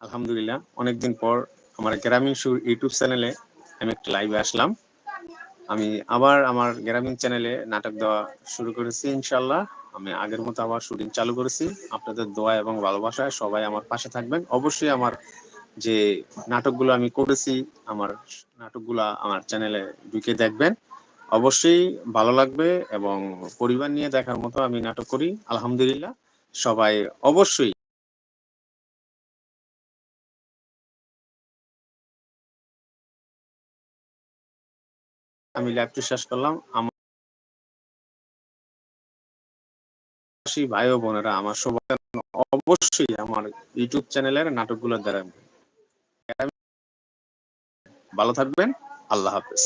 আলহামদুলিল্লাহ, অনেকদিন পর আমার গ্রামীণ সুর ইউটিউব চ্যানেলে আমি একটা লাইভে আসলাম। আমি আবার আমার গ্রামীণ চ্যানেলে নাটক দেওয়া শুরু করেছি ইনশাল্লাহ আমি আগের মতো আবার শুটিং চালু করেছি। আপনাদের দোয়া এবং ভালোবাসায় সবাই আমার পাশে থাকবেন। অবশ্যই আমার যে নাটকগুলো আমি করেছি, আমার নাটকগুলো আমার চ্যানেলে ঢুকে দেখবেন। অবশ্যই ভালো লাগবে এবং পরিবার নিয়ে দেখার মতো আমি নাটক করি। আলহামদুলিল্লাহ, সবাই অবশ্যই আমি লাইভটি শেষ করলাম। আমার ভাই ও বোনেরা, আমার সবাই অবশ্যই আমার ইউটিউব চ্যানেলের নাটকগুলো দ্বারা ভালো থাকবেন, আল্লাহ হাফেজ।